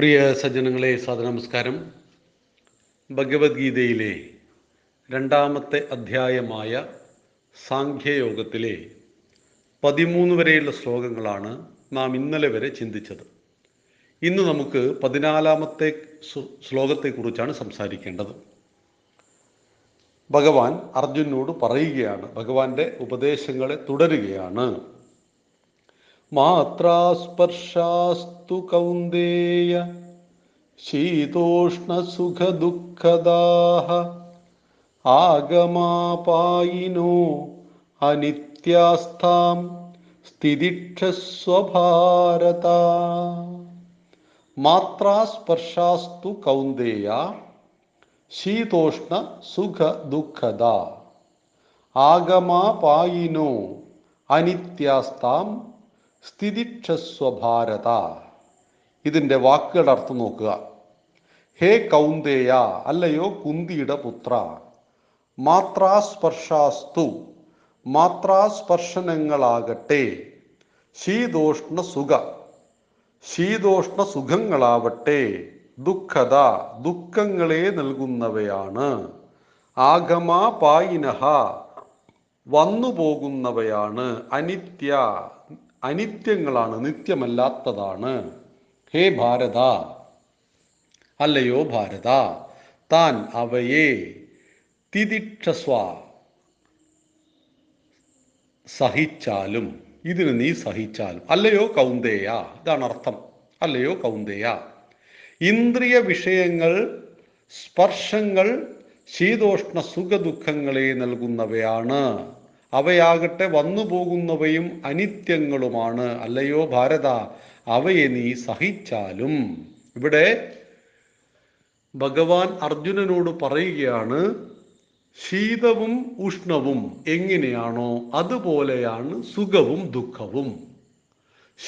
പ്രിയ സജ്ജനങ്ങളെ നമസ്കാരം ഭഗവത്ഗീതയിലെ രണ്ടാമത്തെ അധ്യായമായ സാഖ്യയോഗത്തിലെ പതിമൂന്ന് വരെയുള്ള ശ്ലോകങ്ങളാണ് നാം ഇന്നലെ വരെ ചിന്തിച്ചത്. ഇന്ന് നമുക്ക് പതിനാലാമത്തെ ശ്ലോ- ശ്ലോകത്തെക്കുറിച്ചാണ് സംസാരിക്കേണ്ടത്. ഭഗവാൻ അർജുനോട് പറയുകയാണ് ഭഗവാന്റെ ഉപദേശങ്ങളെ തുടരുകയാണ്. മാത്രാസ്പർശാസ്തു കൗന്ദേയ ശീതോഷ്ണസുഖദുഃഖദാഹ ആഗമാപായിനോ അനിത്യാസ്ഥാം സ്ഥിതിക്ഷസ്വഭാരത മാത്രാസ്പർശാസ്തു കൗന്ദേയ ശീതോഷ്ണ സുഖ ദുഃഖദ ആഗമാപായിനോ അനിത്യാസ്താം സ്ഥിതിക്ഷസ്വഭാരത. ഇതിന്റെ വാക്കുകളുടെ അർത്ഥം നോക്കുക. ഹേ കൗന്ദേയ അല്ലയോ കുന്തിയുടെ പുത്ര. മാത്രാസ്പർശാസ്തു മാത്രാസ്പർശനങ്ങളാകട്ടെ. ശീതോഷ്ണ സുഖ ശീതോഷ്ണ സുഖങ്ങളാവട്ടെ ദുഃഖത ദുഃഖങ്ങളെ നൽകുന്നവയാണ്. ആഗമ പായിനഹ വന്നു പോകുന്നവയാണ് അനിത്യ അനിത്യങ്ങളാണ് നിത്യമല്ലാത്തതാണ്. ഹേ ഭാരത! അല്ലയോ ഭാരത! താൻ അവയെ തിദിക്ഷസ്വ സഹിച്ചാലും ഇതിന് നീ സഹിച്ചാലും. അല്ലയോ കൗന്ദേയ! ഇതാണ് അർത്ഥം. അല്ലയോ കൗന്ദേയ! ഇന്ദ്രിയ വിഷയങ്ങൾ സ്പർശങ്ങൾ ശീതോഷ്ണ സുഖദുഃഖങ്ങളെ നൽകുന്നവയാണ്. അവയാകട്ടെ വന്നു പോകുന്നവയും അനിത്യങ്ങളുമാണ്. അല്ലയോ ഭാരത അവയെ നീ സഹിച്ചാലും. ഇവിടെ ഭഗവാൻ അർജുനനോട് പറയുകയാണ് ശീതവും ഉഷ്ണവും എങ്ങനെയാണോ അതുപോലെയാണ് സുഖവും ദുഃഖവും.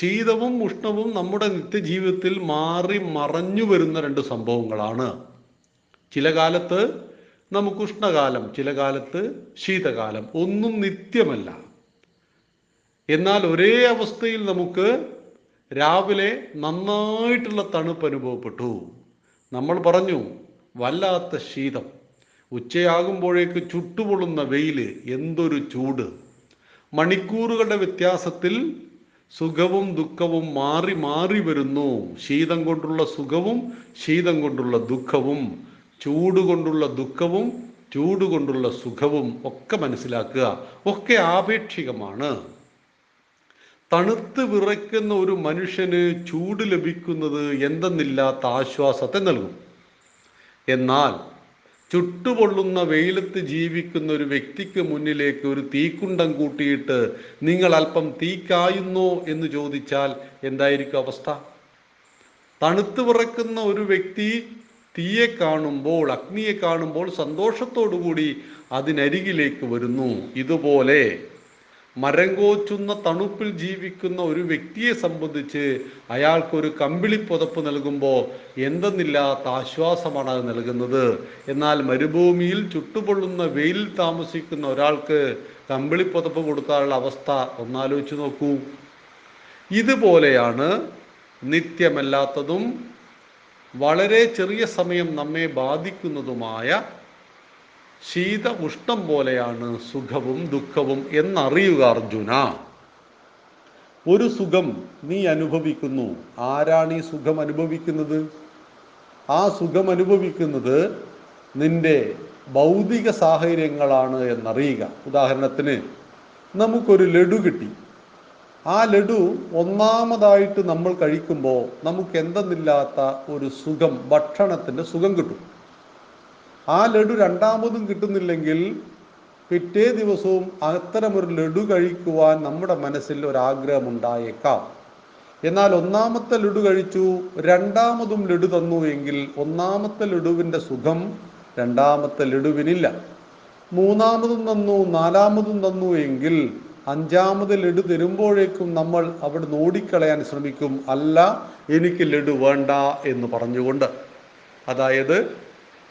ശീതവും ഉഷ്ണവും നമ്മുടെ നിത്യജീവിതത്തിൽ മാറി മറഞ്ഞു വരുന്ന രണ്ട് സംഭവങ്ങളാണ്. ചില കാലത്ത് നമുക്ക് ഉഷ്ണകാലം ചില കാലത്ത് ശീതകാലം ഒന്നും നിത്യമല്ല. എന്നാൽ ഒരേ അവസ്ഥയിൽ നമുക്ക് രാവിലെ നന്നായിട്ടുള്ള തണുപ്പ് അനുഭവപ്പെട്ടു. നമ്മൾ പറഞ്ഞു വല്ലാത്ത ശീതം. ഉച്ചയാകുമ്പോഴേക്ക് ചുട്ടുപൊള്ളുന്ന വെയിൽ എന്തൊരു ചൂട്. മണിക്കൂറുകളുടെ വ്യത്യാസത്തിൽ സുഖവും ദുഃഖവും മാറി മാറി വരുന്നു. ശീതം കൊണ്ടുള്ള സുഖവും ശീതം കൊണ്ടുള്ള ദുഃഖവും. ചൂട് കൊണ്ടുള്ള ദുഃഖവും ചൂടുകൊണ്ടുള്ള സുഖവും ഒക്കെ മനസ്സിലാക്കുക. ഒക്കെ ആപേക്ഷികമാണ്. തണുത്ത് വിറയ്ക്കുന്ന ഒരു മനുഷ്യന് ചൂട് ലഭിക്കുന്നത് എന്തെന്നില്ലാത്ത ആശ്വാസത്തെ നൽകും. എന്നാൽ ചുട്ടുപൊള്ളുന്ന വെയിലത്ത് ജീവിക്കുന്ന ഒരു വ്യക്തിക്ക് മുന്നിലേക്ക് ഒരു തീക്കുണ്ടം കൂട്ടിയിട്ട് നിങ്ങൾ അല്പം തീക്കായുന്നോ എന്ന് ചോദിച്ചാൽ എന്തായിരിക്കും അവസ്ഥ? തണുത്ത് വിറക്കുന്ന ഒരു വ്യക്തി തീയെ കാണുമ്പോൾ അഗ്നിയെ കാണുമ്പോൾ സന്തോഷത്തോടു കൂടി അതിനരികിലേക്ക് വരുന്നു. ഇതുപോലെ മരം കോച്ചുന്ന തണുപ്പിൽ ജീവിക്കുന്ന ഒരു വ്യക്തിയെ സംബന്ധിച്ച് അയാൾക്കൊരു കമ്പിളി പുതപ്പ് നൽകുമ്പോൾ എന്തെന്നില്ലാത്ത ആശ്വാസമാണ് അത് നൽകുന്നത്. എന്നാൽ മരുഭൂമിയിൽ ചുട്ടുപൊള്ളുന്ന വെയിലിൽ താമസിക്കുന്ന ഒരാൾക്ക് കമ്പിളി പുതപ്പ് കൊടുക്കാനുള്ള അവസ്ഥ ഒന്നാലോചിച്ച് നോക്കൂ. ഇതുപോലെയാണ് നിത്യമല്ലാത്തതും വളരെ ചെറിയ സമയം നമ്മെ ബാധിക്കുന്നതുമായ ശീത ഉഷ്ണം പോലെയാണ് സുഖവും ദുഃഖവും എന്നറിയുക അർജുന. ഒരു സുഖം നീ അനുഭവിക്കുന്നു. ആരാണ് ഈ സുഖം അനുഭവിക്കുന്നത്? ആ സുഖം അനുഭവിക്കുന്നത് നിന്റെ ഭൗതിക സാഹചര്യങ്ങളാണ് എന്നറിയുക. ഉദാഹരണത്തിന് നമുക്കൊരു ലഡു കിട്ടി. ആ ലഡു ഒന്നാമതായിട്ട് നമ്മൾ കഴിക്കുമ്പോൾ നമുക്ക് എന്തെന്നില്ലാത്ത ഒരു സുഖം ഭക്ഷണത്തിന്റെ സുഖം കിട്ടും. ആ ലഡു രണ്ടാമതും കിട്ടുന്നില്ലെങ്കിൽ പിറ്റേ ദിവസവും അത്തരമൊരു ലഡു കഴിക്കുവാൻ നമ്മുടെ മനസ്സിൽ ഒരാഗ്രഹം ഉണ്ടായേക്കാം എന്നാൽ ഒന്നാമത്തെ ലഡു കഴിച്ചു രണ്ടാമതും ലഡു തന്നു എങ്കിൽ ഒന്നാമത്തെ ലഡുവിന്റെ സുഖം രണ്ടാമത്തെ ലഡുവിനില്ല. മൂന്നാമതും തന്നു നാലാമതും തന്നു എങ്കിൽ അഞ്ചാമത് ലഡു തരുമ്പോഴേക്കും നമ്മൾ അവിടെ ഓടിക്കളയാൻ ശ്രമിക്കും. അല്ല എനിക്ക് ലഡു വേണ്ട എന്ന് പറഞ്ഞുകൊണ്ട്. അതായത്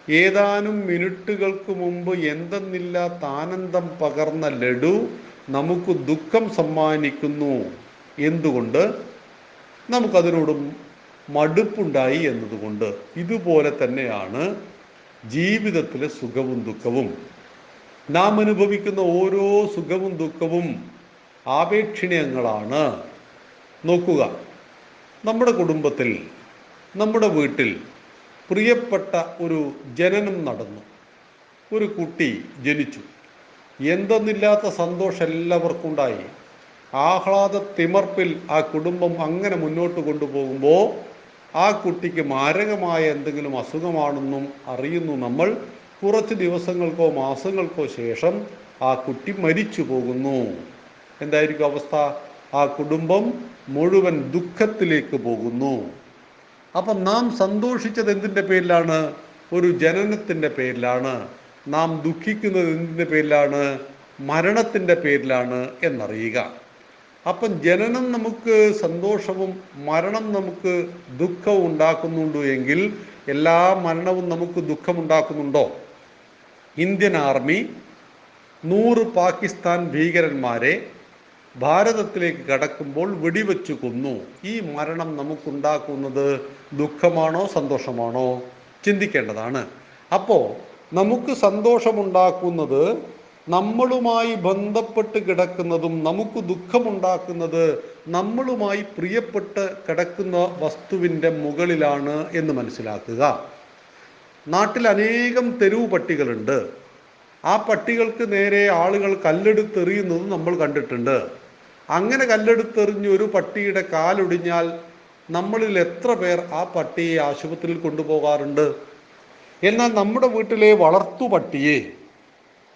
ഏതാനും മിനിറ്റുകൾക്ക് മുമ്പ് എന്തെന്നില്ലാത്ത ആനന്ദം പകർന്ന ലഡു നമുക്ക് ദുഃഖം സമ്മാനിക്കുന്നു. എന്തുകൊണ്ട്? നമുക്കതിനോട് മടുപ്പുണ്ടായി എന്നതുകൊണ്ട്. ഇതുപോലെ തന്നെയാണ് ജീവിതത്തിലെ സുഖവും ദുഃഖവും. നാം അനുഭവിക്കുന്ന ഓരോ സുഖവും ദുഃഖവും ആപേക്ഷണീയങ്ങളാണ്. നോക്കുക. നമ്മുടെ കുടുംബത്തിൽ നമ്മുടെ വീട്ടിൽ പ്രിയപ്പെട്ട ഒരു ജനനം നടന്നു. ഒരു കുട്ടി ജനിച്ചു. എന്തെന്നില്ലാത്ത സന്തോഷം എല്ലാവർക്കും ഉണ്ടായി ആഹ്ലാദ തിമർപ്പിൽ ആ കുടുംബം അങ്ങനെ മുന്നോട്ട് കൊണ്ടുപോകുമ്പോൾ ആ കുട്ടിക്ക് മാരകമായ എന്തെങ്കിലും അസുഖമാണെന്നും അറിയുന്നു നമ്മൾ. കുറച്ച് ദിവസങ്ങൾക്കോ മാസങ്ങൾക്കോ ശേഷം ആ കുട്ടി മരിച്ചു പോകുന്നു. എന്തായിരിക്കും അവസ്ഥ? ആ കുടുംബം മുഴുവൻ ദുഃഖത്തിലേക്ക് പോകുന്നു. അപ്പം നാം സന്തോഷിച്ചത് എന്തിന്റെ പേരിലാണ്? ഒരു ജനനത്തിന്റെ പേരിലാണ്. നാം ദുഃഖിക്കുന്നത് എന്തിന്റെ പേരിലാണ്? മരണത്തിന്റെ പേരിലാണ് എന്നറിയുക. അപ്പം ജനനം നമുക്ക് സന്തോഷവും മരണം നമുക്ക് ദുഃഖവും ഉണ്ടാക്കുന്നുണ്ട് എങ്കിൽ എല്ലാ മരണവും നമുക്ക് ദുഃഖമുണ്ടാക്കുന്നുണ്ടോ? ഇന്ത്യൻ ആർമി നൂറ് പാകിസ്ഥാൻ ഭീകരന്മാരെ ഭാരതത്തിലേക്ക് കടക്കുമ്പോൾ വെടിവെച്ച് കൊന്നു. ഈ മരണം നമുക്കുണ്ടാക്കുന്നത് ദുഃഖമാണോ സന്തോഷമാണോ? ചിന്തിക്കേണ്ടതാണ്. അപ്പോൾ നമുക്ക് സന്തോഷമുണ്ടാക്കുന്നത് നമ്മളുമായി ബന്ധപ്പെട്ട് കിടക്കുന്നതും നമുക്ക് ദുഃഖമുണ്ടാക്കുന്നത് നമ്മളുമായി പ്രിയപ്പെട്ട് കിടക്കുന്ന വസ്തുവിന്റെ മുകളിലാണ് എന്ന് മനസ്സിലാക്കുക. നാട്ടിൽ അനേകം തെരുവ് പട്ടികളുണ്ട്. ആ പട്ടികൾക്ക് നേരെ ആളുകൾ കല്ലെടുത്തെറിയുന്നത് നമ്മൾ കണ്ടിട്ടുണ്ട്. അങ്ങനെ കല്ലെടുത്തെറിഞ്ഞ് ഒരു പട്ടിയുടെ കാലൊടിഞ്ഞാൽ നമ്മളിൽ എത്ര പേർ ആ പട്ടിയെ ആശുപത്രിയിൽ കൊണ്ടുപോകാറുണ്ട്? എന്നാൽ നമ്മുടെ വീട്ടിലെ വളർത്തു പട്ടിയെ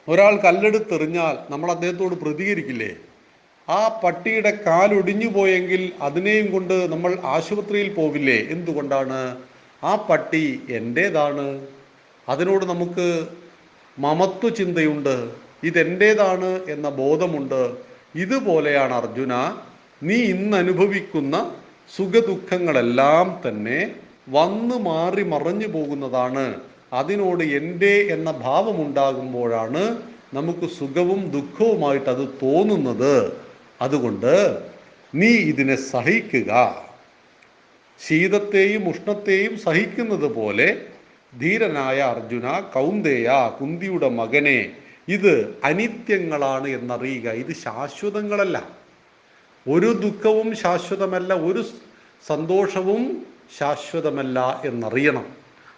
ഒരാൾ കല്ലെടുത്തെറിഞ്ഞാൽ നമ്മൾ അദ്ദേഹത്തോട് പ്രതികരിക്കില്ലേ? ആ പട്ടിയുടെ കാലൊടിഞ്ഞു പോയെങ്കിൽ അതിനെയും കൊണ്ട് നമ്മൾ ആശുപത്രിയിൽ പോവില്ലേ എന്തുകൊണ്ടാണ്? ആ പട്ടി എന്റേതാണ് അതിനോട് നമുക്ക് മമത്വ ചിന്തയുണ്ട്. ഇതെന്റേതാണ് എന്ന ബോധമുണ്ട്. ഇതുപോലെയാണ് അർജുന നീ ഇന്ന് അനുഭവിക്കുന്ന സുഖദുഃഖങ്ങളെല്ലാം തന്നെ വന്ന് മാറി മറഞ്ഞു പോകുന്നതാണ്. അതിനോട് എന്റെ എന്ന ഭാവമുണ്ടാകുമ്പോഴാണ് നമുക്ക് സുഖവും ദുഃഖവുമായിട്ട് അത് തോന്നുന്നത്. അതുകൊണ്ട് നീ ഇതിനെ സഹിക്കുക. ശീതത്തെയും ഉഷ്ണത്തെയും സഹിക്കുന്നത് പോലെ ധീരനായ അർജുന കൗന്ദേയ കുന്തിയുടെ മകനെ ഇത് അനിത്യങ്ങളാണ് എന്നറിയുക. ഇത് ശാശ്വതങ്ങളല്ല. ഒരു ദുഃഖവും ശാശ്വതമല്ല ഒരു സന്തോഷവും ശാശ്വതമല്ല എന്നറിയണം.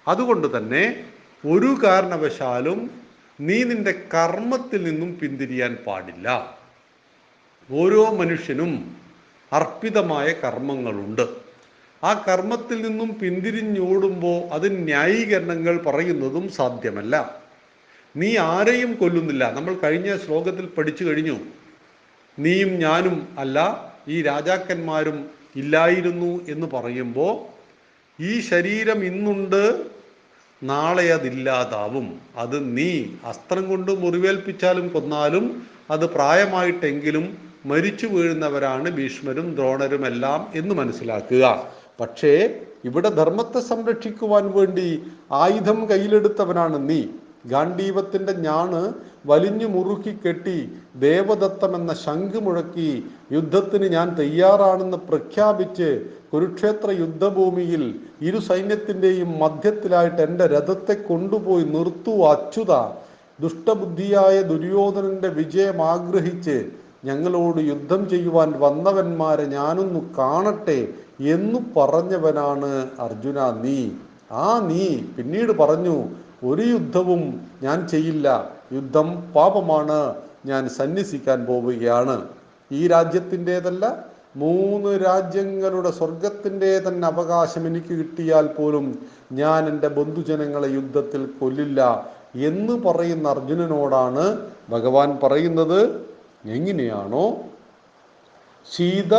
അതുകൊണ്ട് തന്നെ ഒരു കാരണവശാലും നീ നിന്റെ കർമ്മത്തിൽ നിന്നും പിന്തിരിയാൻ പാടില്ല. ഓരോ മനുഷ്യനും അർപ്പിതമായ കർമ്മങ്ങളുണ്ട്. ആ കർമ്മത്തിൽ നിന്നും പിന്തിരിഞ്ഞോടുമ്പോൾ അത് ന്യായീകരണങ്ങൾ പറയുന്നതും സാധ്യമല്ല. നീ ആരെയും കൊല്ലുന്നില്ല. നമ്മൾ കഴിഞ്ഞ ശ്ലോകത്തിൽ പഠിച്ചു കഴിഞ്ഞു. നീയും ഞാനും അല്ല ഈ രാജാക്കന്മാരും ഇല്ലായിരുന്നു എന്ന് പറയുമ്പോൾ ഈ ശരീരം ഇന്നുണ്ട് നാളെ അതില്ലാതാവും. അത് നീ അസ്ത്രം കൊണ്ട് മുറിവേൽപ്പിച്ചാലും കൊന്നാലും അത് പ്രായമായിട്ടെങ്കിലും മരിച്ചു വീഴുന്നവരാണ് ഭീഷ്മരും ദ്രോണരുമെല്ലാം എന്ന് മനസ്സിലാക്കുക. പക്ഷേ ഇവിടെ ധർമ്മത്തെ സംരക്ഷിക്കുവാൻ വേണ്ടി ആയുധം കയ്യിലെടുത്തവനാണ് നീ. ഗാന്ധീവത്തിന്റെ ഞാണ് വലിഞ്ഞു മുറുക്കി കെട്ടി ദേവദത്തം എന്ന ശംഖ് മുഴക്കി യുദ്ധത്തിന് ഞാൻ തയ്യാറാണെന്ന് പ്രഖ്യാപിച്ച് കുരുക്ഷേത്ര യുദ്ധഭൂമിയിൽ ഇരു സൈന്യത്തിന്റെയും മധ്യത്തിലായിട്ട് എന്റെ രഥത്തെ കൊണ്ടുപോയി നിർത്തൂ അച്യുത. ദുഷ്ടബുദ്ധിയായ ദുര്യോധനന്റെ വിജയം ആഗ്രഹിച്ച് ഞങ്ങളോട് യുദ്ധം ചെയ്യുവാൻ വന്നവന്മാരെ ഞാനൊന്നു കാണട്ടെ എന്നു പറഞ്ഞവനാണ് അർജുന നീ. ആ നീ പിന്നീട് പറഞ്ഞു ഒരു യുദ്ധവും ഞാൻ ചെയ്യില്ല. യുദ്ധം പാപമാണ്. ഞാൻ സന്യസിക്കാൻ പോവുകയാണ്. ഈ രാജ്യത്തിന്റെതല്ല മൂന്ന് രാജ്യങ്ങളുടെ സ്വർഗത്തിന്റെ തന്നെ അവകാശം എനിക്ക് കിട്ടിയാൽ പോലും ഞാൻ എന്റെ ബന്ധുജനങ്ങളെ യുദ്ധത്തിൽ കൊല്ലില്ല എന്ന് പറയുന്ന അർജുനനോടാണ് ഭഗവാൻ പറയുന്നത്. എങ്ങനെയാണോ? ശീത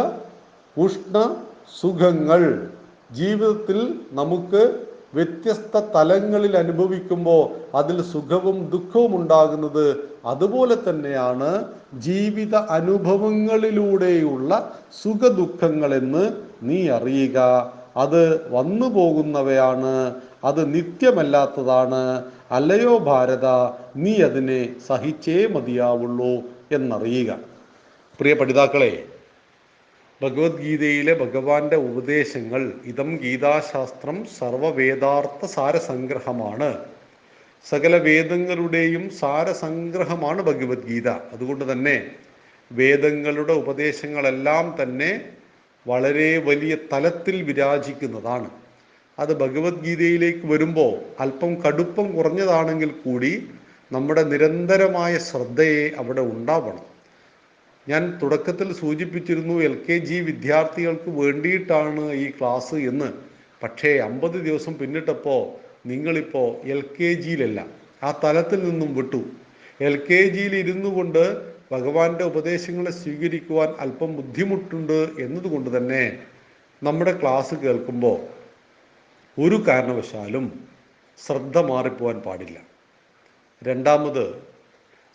ഉഷ്ണ സുഖങ്ങൾ ജീവിതത്തിൽ നമുക്ക് വ്യത്യസ്ത തലങ്ങളിൽ അനുഭവിക്കുമ്പോൾ അതിൽ സുഖവും ദുഃഖവും ഉണ്ടാകുന്നത് അതുപോലെ തന്നെയാണ് ജീവിത അനുഭവങ്ങളിലൂടെയുള്ള സുഖദുഃഖങ്ങളെന്ന് നീ അറിയുക. അത് വന്നു പോകുന്നവയാണ് അത് നിത്യമല്ലാത്തതാണ്. അല്ലയോ ഭാരത നീ അതിനെ സഹിച്ചേ മതിയാവുള്ളൂ എന്നറിയുക. പ്രിയ പഠിതാക്കളെ ഭഗവത്ഗീതയിലെ ഭഗവാന്റെ ഉപദേശങ്ങൾ ഇതം ഗീതാശാസ്ത്രം സർവവേദാർത്ഥ സാരസംഗ്രഹമാണ്. സകല വേദങ്ങളുടെയും സാരസംഗ്രഹമാണ് ഭഗവത്ഗീത. അതുകൊണ്ട് തന്നെ വേദങ്ങളുടെ ഉപദേശങ്ങളെല്ലാം തന്നെ വളരെ വലിയ തലത്തിൽ വിരാജിക്കുന്നതാണ്. അത് ഭഗവത്ഗീതയിലേക്ക് വരുമ്പോൾ അല്പം കടുപ്പം കുറഞ്ഞതാണെങ്കിൽ കൂടി നമ്മുടെ നിരന്തരമായ ശ്രദ്ധയെ അവിടെ ഉണ്ടാവണം. ഞാൻ തുടക്കത്തിൽ സൂചിപ്പിച്ചിരുന്നു എൽ കെ ജി വിദ്യാർത്ഥികൾക്ക് വേണ്ടിയിട്ടാണ് ഈ ക്ലാസ് എന്ന്. പക്ഷേ അമ്പത് ദിവസം പിന്നിട്ടപ്പോൾ നിങ്ങളിപ്പോൾ എൽ കെ ജിയിലല്ല ആ തലത്തിൽ നിന്നും വിട്ടു. എൽ കെ ജിയിൽ ഇരുന്നു കൊണ്ട് ഭഗവാന്റെ ഉപദേശങ്ങളെ സ്വീകരിക്കുവാൻ അല്പം ബുദ്ധിമുട്ടുണ്ട് എന്നതുകൊണ്ട് തന്നെ നമ്മുടെ ക്ലാസ് കേൾക്കുമ്പോൾ ഒരു കാരണവശാലും ശ്രദ്ധ മാറിപ്പോവാൻ പാടില്ല. രണ്ടാമത്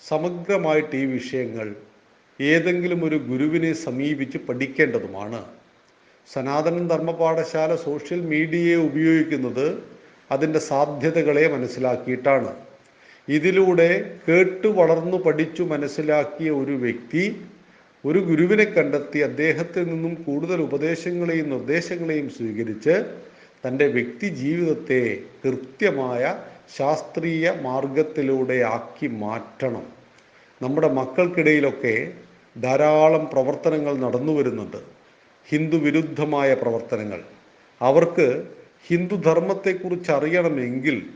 സമഗ്രമായിട്ട് ഈ വിഷയങ്ങൾ ഏതെങ്കിലും ഒരു ഗുരുവിനെ സമീപിച്ച് പഠിക്കേണ്ടതുമാണ്. സനാതന ധർമ്മപാഠശാല സോഷ്യൽ മീഡിയയെ ഉപയോഗിക്കുന്നത് അതിന്റെ സാധ്യതകളെ മനസ്സിലാക്കിയിട്ടാണ്. ഇതിലൂടെ കേട്ടു വളർന്നു പഠിച്ചു മനസ്സിലാക്കിയ ഒരു വ്യക്തി ഒരു ഗുരുവിനെ കണ്ടെത്തി അദ്ദേഹത്തിൽ നിന്നും കൂടുതൽ ഉപദേശങ്ങളെയും നിർദ്ദേശങ്ങളെയും സ്വീകരിച്ച് തന്റെ വ്യക്തി ജീവിതത്തെ കൃത്യമായ ശാസ്ത്രീയ മാർഗത്തിലൂടെ ആക്കി മാറ്റണം. നമ്മുടെ മക്കൾക്കിടയിലൊക്കെ ധാരാളം പ്രവർത്തനങ്ങൾ നടന്നു വരുന്നുണ്ട് ഹിന്ദു വിരുദ്ധമായ പ്രവർത്തനങ്ങൾ. അവർക്ക് ഹിന്ദുധർമ്മത്തെക്കുറിച്ച് അറിയണമെങ്കിൽ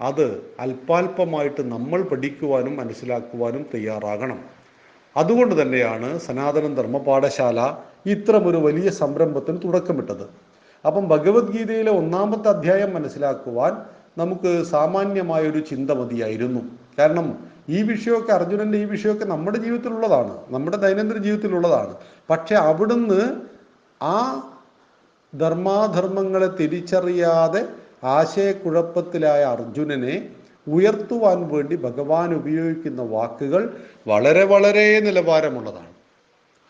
അത് അല്പാൽപമായിട്ട് നമ്മൾ പഠിക്കുവാനും മനസ്സിലാക്കുവാനും തയ്യാറാകണം. അതുകൊണ്ട് തന്നെയാണ് സനാതന ധർമ്മപാഠശാല ഇത്തരമൊരു വലിയ സംരംഭത്തിന് തുടക്കമിട്ടത്. അപ്പം ഭഗവത്ഗീതയിലെ ഒന്നാമത്തെ അധ്യായം മനസ്സിലാക്കുവാൻ നമുക്ക് സാമാന്യമായൊരു ചിന്ത മതിയായിരുന്നു. കാരണം ഈ വിഷയമൊക്കെ അർജുനന്റെ ഈ വിഷയമൊക്കെ നമ്മുടെ ജീവിതത്തിലുള്ളതാണ് നമ്മുടെ ദൈനംദിന ജീവിതത്തിലുള്ളതാണ്. പക്ഷെ അവിടുന്ന് ആ ധർമാധർമ്മങ്ങളെ തിരിച്ചറിയാതെ ആശയക്കുഴപ്പത്തിലായ അർജുനനെ ഉയർത്തുവാൻ വേണ്ടി ഭഗവാൻ ഉപയോഗിക്കുന്ന വാക്കുകൾ വളരെ വളരെ നിലവാരമുള്ളതാണ്.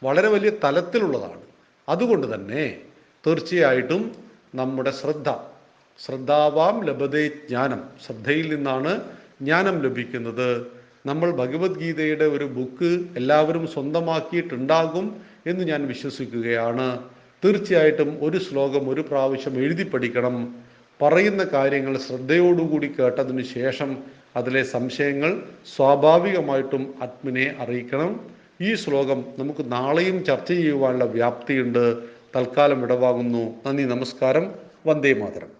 വളരെ വലിയ തലത്തിലുള്ളതാണ്. അതുകൊണ്ട് തന്നെ തീർച്ചയായിട്ടും നമ്മുടെ ശ്രദ്ധ ശ്രദ്ധാവാം ലഭതേ ജ്ഞാനം ശ്രദ്ധയിൽ നിന്നാണ് ജ്ഞാനം ലഭിക്കുന്നത്. നമ്മൾ ഭഗവത്ഗീതയുടെ ഒരു ബുക്ക് എല്ലാവരും സ്വന്തമാക്കിയിട്ടുണ്ടാകും എന്ന് ഞാൻ വിശ്വസിക്കുകയാണ്. തീർച്ചയായിട്ടും ഒരു ശ്ലോകം ഒരു പ്രാവശ്യം എഴുതി പഠിക്കണം. പറയുന്ന കാര്യങ്ങൾ ശ്രദ്ധയോടുകൂടി കേട്ടതിന് ശേഷം അതിലെ സംശയങ്ങൾ സ്വാഭാവികമായിട്ടും ആത്മിനെ അറിയിക്കണം. ഈ ശ്ലോകം നമുക്ക് നാളെയും ചർച്ച ചെയ്യുവാനുള്ള വ്യാപ്തിയുണ്ട്. തൽക്കാലം ഇടവാകുന്നു. നന്ദി നമസ്കാരം. വന്ദേ മാതരം.